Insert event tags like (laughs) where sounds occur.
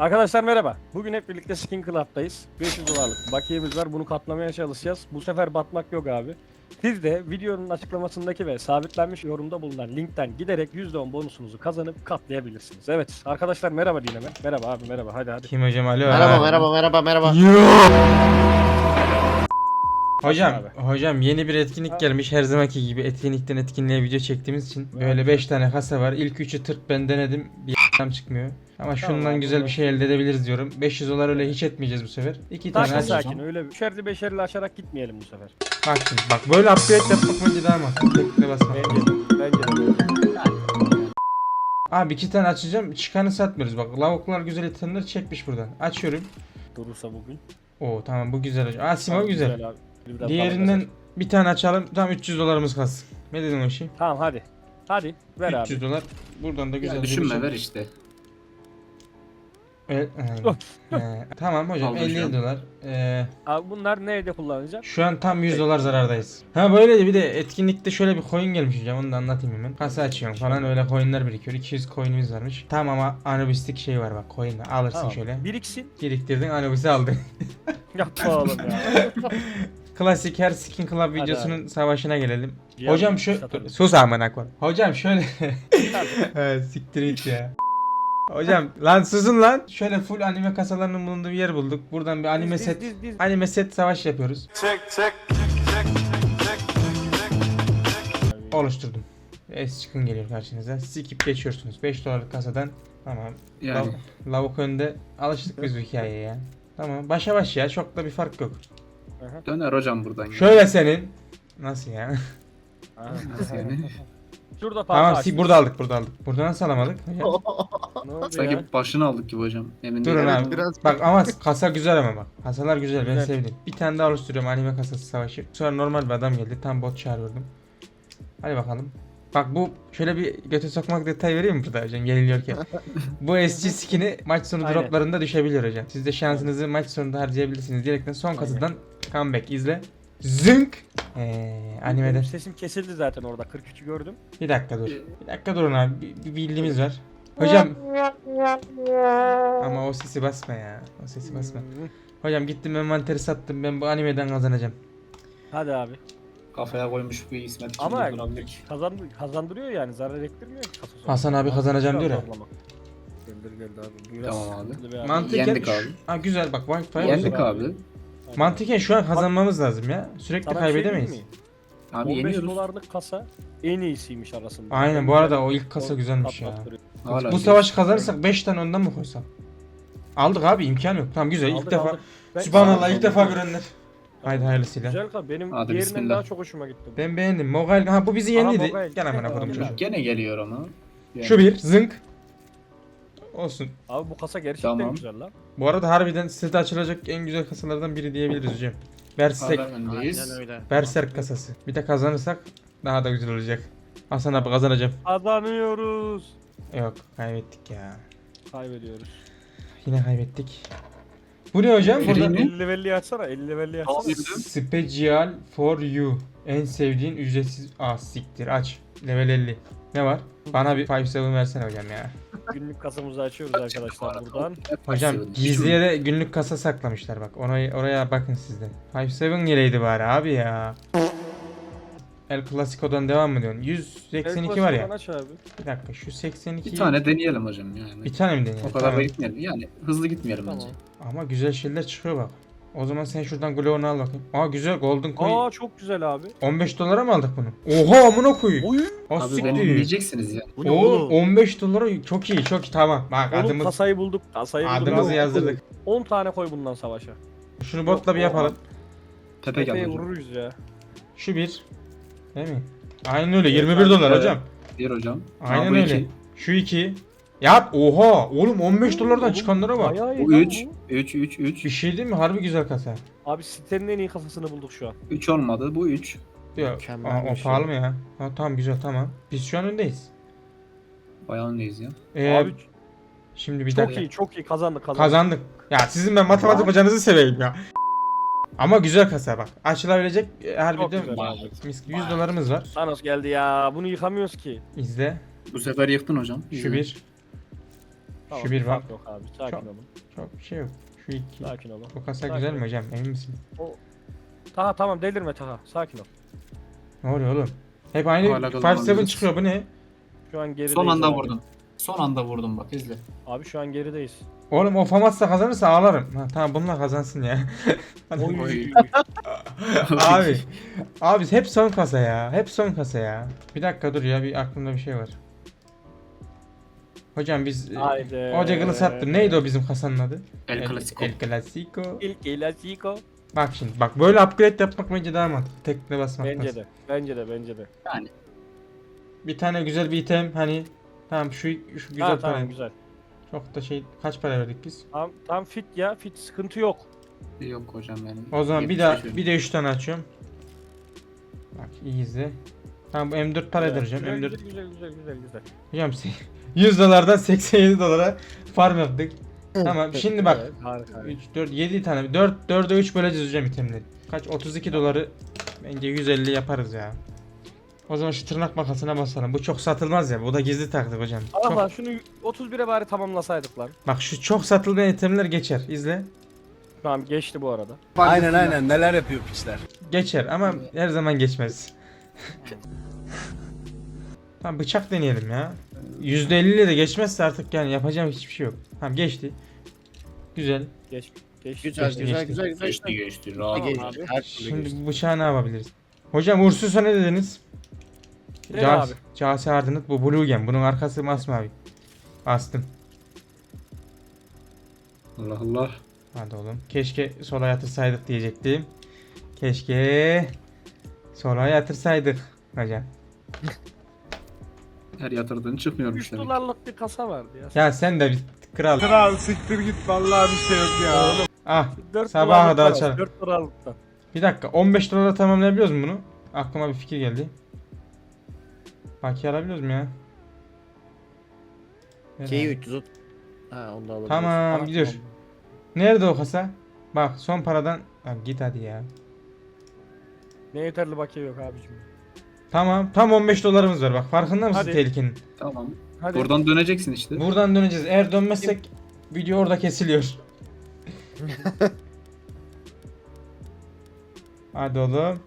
Arkadaşlar merhaba. Bugün hep birlikte Skin Club'dayız. 500 dolarlık bakiyemiz var. Bunu katlamaya çalışacağız. Bu sefer batmak yok abi. Siz de videonun açıklamasındaki ve sabitlenmiş yorumda bulunan linkten giderek %10 bonusunuzu kazanıp katlayabilirsiniz. Evet arkadaşlar merhaba Dineme. Merhaba abi merhaba hadi hadi. Kim hocam alo? Merhaba Ha. merhaba merhaba merhaba. Hocam, Abi. hocam yeni bir etkinlik Ha. gelmiş. Her zamanki gibi etkinlikten etkinliğe video çektiğimiz için böyle 5 tane kasa var. İlk üçü tırt ben denedim. Bir tam çıkmıyor. Ama şundan abi, güzel bir şey elde edebiliriz diyorum. 500 dolar öyle hiç etmeyeceğiz bu sefer. 2 tane Sakin açacağım. sakin öyle üçerli beşerli açarak gitmeyelim bu sefer. Bak şimdi bak böyle upgrade yapmak bence daha mantıklı. Bekle basma. Bence de. Bence de. Abi iki tane açacağım. Çıkanı satmıyoruz. Bak lavuklar güzel itemler çekmiş buradan. Açıyorum. Durursa bugün. Oo tamam bu güzel hocam. Aa Simo Tamam, güzel. abi. Biraz Diğerinden bir tane açalım. Tam 300 dolarımız kalsın. Ne dedin o işi? Tamam hadi. Hadi ver 300 abi. dolar. Buradan da güzel Ya bir düşünme şey- ver işte. Aynen. Oh. Ee, tamam hocam Aldı 50 şu an. dolar. Ee, Abi bunlar nerede kullanacak? şu an tam 100 dolar zarardayız. Ha böyle de bir de etkinlikte şöyle bir coin gelmiş hocam onu da anlatayım hemen. Kasa açıyorum falan öyle coinler birikiyor. 200 coin'imiz varmış. Tamam ama Anubis'lik şey var bak coin alırsın Tamam. şöyle. Biriksin. Biriktirdin Anubis'i aldın. Yapma oğlum ya. (laughs) Klasik her Skin Club videosunun savaşına gelelim. Ya, hocam şu satarım. sus amına koy. Hocam şöyle (laughs) Evet, siktir git ya. Hocam lan susun lan. Şöyle full anime kasalarının bulunduğu bir yer bulduk. Buradan bir anime Diz, set diz, diz. anime set savaş yapıyoruz. Oluşturdum. Es çıkın geliyor karşınıza. Skip geçiyorsunuz. 5 dolarlık kasadan. Tamam. Yani. Lav- lavuk önde. Alıştık biz bu hikayeye ya. Tamam. Başa baş ya. Çok da bir fark yok. Aha, Döner hocam buradan. Şöyle senin. Nasıl ya? Nasıl yani? Şurada parça tamam. açtım. Si burada aldık. Burada aldık. Burada nasıl alamadık? (laughs) Ne oldu ya? Sanki başını aldık gibi hocam. Emin Durun değilim abi. Biraz Bak ama kasa güzel ama bak. Kasalar güzel, ben Güzel. sevdim. Bir tane daha oluşturuyorum anime kasası savaşı. Sonra normal bir adam geldi. Tam bot çağırıyordum. Hadi bakalım. Bak bu şöyle bir göte sokmak detay vereyim mi burada hocam yeniliyorken? (laughs) bu SG skin'i maç sonu Aynen. droplarında düşebiliyor hocam. Siz de şansınızı maç sonunda harcayabilirsiniz diyerekten son kasadan comeback izle. Zınk! Ee, animeden. Sesim kesildi zaten orada. 43'ü gördüm. Bir dakika dur. Bir dakika durun abi. Bir, bir bildiğimiz var. Hocam. Ama o sesi basma ya. O sesi basma. Hmm. Hocam gittim envanteri sattım ben bu animeden kazanacağım. Hadi abi. Kafaya koymuş bu İsmet. Ama durdurabilir. kazandı, kazandırıyor yani. Zarar ettirmiyor ki. Hasan abi kazanacağım diyor ya. Gönder geldi abi. Biraz Tamam abi. sıkıntılı bir abi. Mantıken Yendik abi. Ha güzel bak Wi-Fi. Yendik abi. abi. Mantıken şu an kazanmamız lazım ya. Sürekli Sana bir şey diyeyim kaybedemeyiz. mi? Abi 15 yeniyoruz. dolarlık kasa en iyisiymiş arasında. Aynen bu arada o ilk kasa güzelmiş ya. Hala Bu savaşı kazanırsak 5 tane ondan mı koysam? Aldık abi imkan yok. Tamam güzel ilk Aldık, defa. aldık. Ben- Subhanallah ilk defa görenler. Haydi hayırlısıyla. Güzel kal. Benim Hadi diğerinden bismillah. daha çok hoşuma gitti. bu. Ben beğendim. Mogail ha bu bizi Aha, yeniydi. Mogail. Gel amına abi. çocuğu. Gene geliyor ama. Yani. Şu bir zınk. Olsun. Abi bu kasa gerçekten Tamam. güzel lan. Bu arada harbiden sitede açılacak en güzel kasalardan biri diyebiliriz hocam. Berserk, Hala öndeyiz. öyle. Berserk kasası. Bir de kazanırsak daha da güzel olacak. Hasan abi kazanacağım. Kazanıyoruz. Yok kaybettik ya. Kaybediyoruz. Yine kaybettik. Bu ne hocam? Burada mi? 50 levelli açsana. 50 levelli açsana. Special for you. En sevdiğin ücretsiz... Aa siktir aç. Level 50. Ne var? Bana bir 5-7 versene hocam ya. Günlük kasamızı açıyoruz arkadaşlar buradan. Hocam gizliye de günlük kasa saklamışlar bak. Oraya, oraya bakın sizde. 5-7 geleydi bari abi ya. El Clasico'dan devam mı diyorsun? 182 var ya. Aç abi. Bir dakika şu 82 Bir tane deneyelim hocam yani. bir tane mi deneyelim? O kadar Tamam. da gitmeyelim. Yani hızlı gitmeyelim Tamam. bence. Ama güzel şeyler çıkıyor bak. O zaman sen şuradan Glow'unu al bakayım. Aa güzel Golden Coin. Aa çok güzel abi. 15 dolara mı aldık bunu? Oha amına koyayım. Oy. O Abi beni siktir. dinleyeceksiniz ya. Bu ne Oğlum oğlum? 15 dolara çok iyi çok iyi tamam. Bak Oğlum adımız kasayı bulduk. Kasayı bulduk. adımızı yazdırdık. 10 tane koy bundan savaşa. Şunu botla bir yapalım. Tepe Tepeye geldi hocam. vururuz ya. Şu bir. Değil mi? Aynen öyle 21 dolar Evet. hocam. Bir hocam. Aynen bu öyle. iki. Şu iki. Yap oha oğlum 15 dolardan Oğlum, çıkanlara bak. Bayağı iyi Bu lan 3. 3 3 3. Bir şey değil mi? Harbi güzel kasa. Abi sitenin en iyi kasasını bulduk şu an. 3 olmadı. Bu 3. Ya, Mükemmel aa, bir o şey. pahalı mı ya? Ha, tamam güzel tamam. Biz şu an öndeyiz. Bayağı öndeyiz ya. Ee, Abi şimdi bir çok dakika. iyi çok iyi kazandık kazandık. Kazandık. Ya sizin ben matematik hocanızı seveyim ya. Ama güzel kasa bak. Açılabilecek e, Çok harbiden güzel abi. mis 100 dolarımız var. Thanos geldi ya. Bunu yıkamıyoruz ki. İzle. Bu sefer yıktın hocam. Şu bir. Şu bir var. fark Yok abi sakin Çok- olun. Çok bir şey yok. Şu iki. Sakin olun. Bu kasa Sakin güzel ol. mi hocam? Emin misin? Taha tamam delirme Taha. Sakin ol. Ne oluyor oğlum? Hep aynı Hala 5-7 kazanabiliriz. çıkıyor bu ne? Şu an gerideyiz. Son anda abi. vurdum. Son anda vurdum bak izle. Abi şu an gerideyiz. Oğlum o Famas'la kazanırsa ağlarım. Ha, tamam bununla kazansın ya. (laughs) Oy. (laughs) abi. Abi hep son kasa ya. Hep son kasa ya. Bir dakika dur ya bir aklımda bir şey var. Hocam biz e, Haydi. o Juggle'ı sattım. Neydi o bizim kasanın adı? El Clasico. El Clasico. İlk Elasiko. Bak şimdi bak böyle upgrade yapmak bence daha mantıklı. Tekne basmak Bence de. Bence de bence de. Yani Bir tane güzel bir item hani tamam şu şu güzel ha, tamam güzel. Çok da şey kaç para verdik biz? Tam, tam fit ya. Fit sıkıntı yok. yok hocam benim. O zaman bir daha bir de 3 tane açıyorum. Bak iyi izle. Tamam bu M4 para Güzel, edeceğim. Güzel, M4 güzel güzel güzel güzel. güzel. Hocam se- (laughs) 100 dolardan 87 dolara farm yaptık. Tamam şimdi bak Evet, harika. 3 4 7 tane 4 4'e 3 böleceğiz hocam itemleri. Kaç 32 doları bence 150 yaparız ya. O zaman şu tırnak makasına basalım. Bu çok satılmaz ya. Bu da gizli taktik hocam. Çok- Allah şunu 31'e bari tamamlasaydık lan. bak şu çok satılmayan itemler geçer. İzle. Tamam geçti bu arada. Aynen aynen neler yapıyor piçler. Geçer ama her zaman geçmez. tamam bıçak deneyelim ya. %50 ile de geçmezse artık yani yapacağım hiçbir şey yok. Tamam geçti. Güzel. Geç, geç. Güzel Geçti, güzel geçti. güzel güzel. Geçti geçti. Rahat abi. Her türlü geçti. Şimdi bu bıçağı ne yapabiliriz? Hocam Ursus'a ne dediniz? Ne Cas- abi? Casi Ardınıt bu Blue Gem. Bunun arkası masmavi. Astım. Allah Allah. Hadi oğlum. Keşke sola yatırsaydık diyecektim. Keşke sola yatırsaydık hocam. Her yatırdığın çıkmıyormuş 3 demek. dolarlık bir kasa vardı ya. Ya sen de bir kral. Kral siktir git vallahi bir şey yok ya. Ah 4 Sabaha kadar açarım. 4 dolarlıktan. bir dakika 15 dolara tamamlayabiliyoruz mu bunu? Aklıma bir fikir geldi. Bakiye alabiliyoruz mu ya? Şeyi 330. Ha onu da alabiliriz. Tamam gidiyor. Nerede o kasa? Bak son paradan Abi git hadi ya. Ne yeterli bakiye yok abicim. Tamam tam 15 dolarımız var bak farkında mısın Hadi. tehlikenin? Tamam. Hadi. Buradan döneceksin işte. Buradan döneceğiz. Eğer dönmezsek video orada kesiliyor. (laughs) Hadi oğlum.